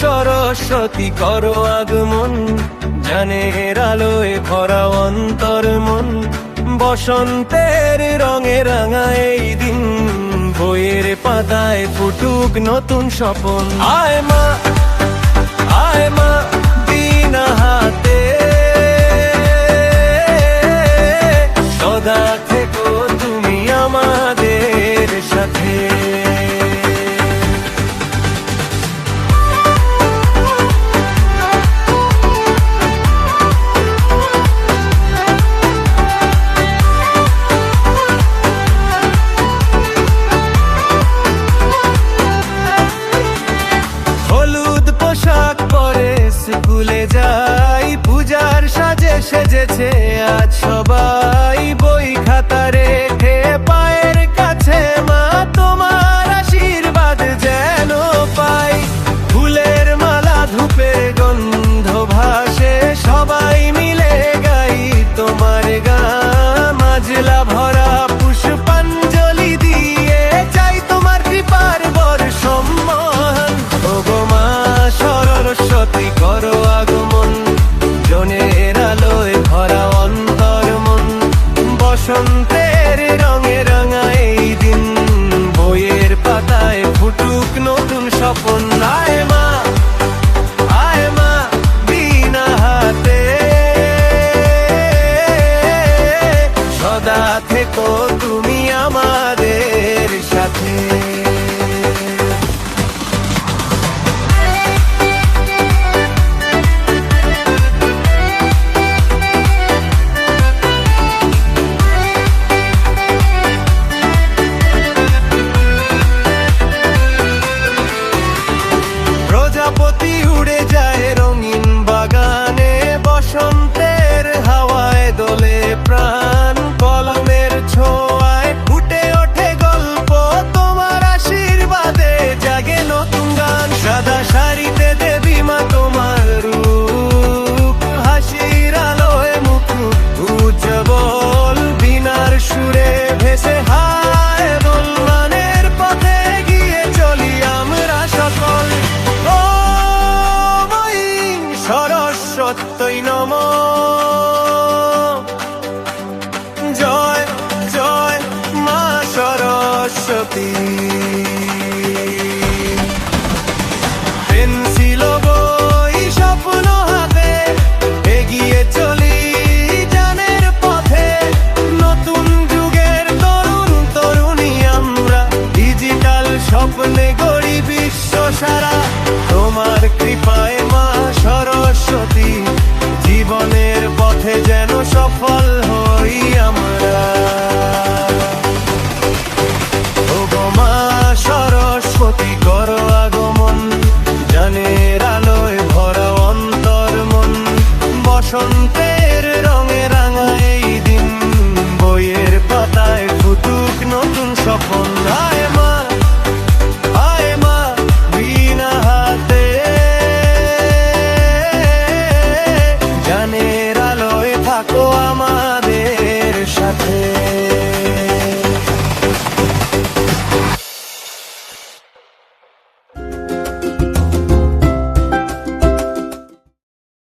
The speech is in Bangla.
সরস্বতী করো আগমন জানের আলোয় ভরা অন্তর মন বসন্তের রঙে রাঙা এই দিন। বইয়ের পাতায় ফুটুক নতুন স্বপন। আয় মা আয় মা দিন হাতে। সদা স্কুলে যাই পূজার সাজে সেজেছে আজ সবাই বই বসন্তের রঙে রঙা এই দিন। বইয়ের পাতায় ফুটুক নতুন স্বপন। আয় মা আয় মা, বিনা হাতে। সদা থেকো তুমি আমাদের সাথে। উড়ে যায় রঙিন বাগানে বসন্তের হাওয়ায় দোলে প্রাণ। সরস্বতী নম। জয় জয় মা সরস্বতী। বসন্তের রঙে রাঙা এই দিন বইয়ের পাতায় ফুটুক নতুন স্বপন।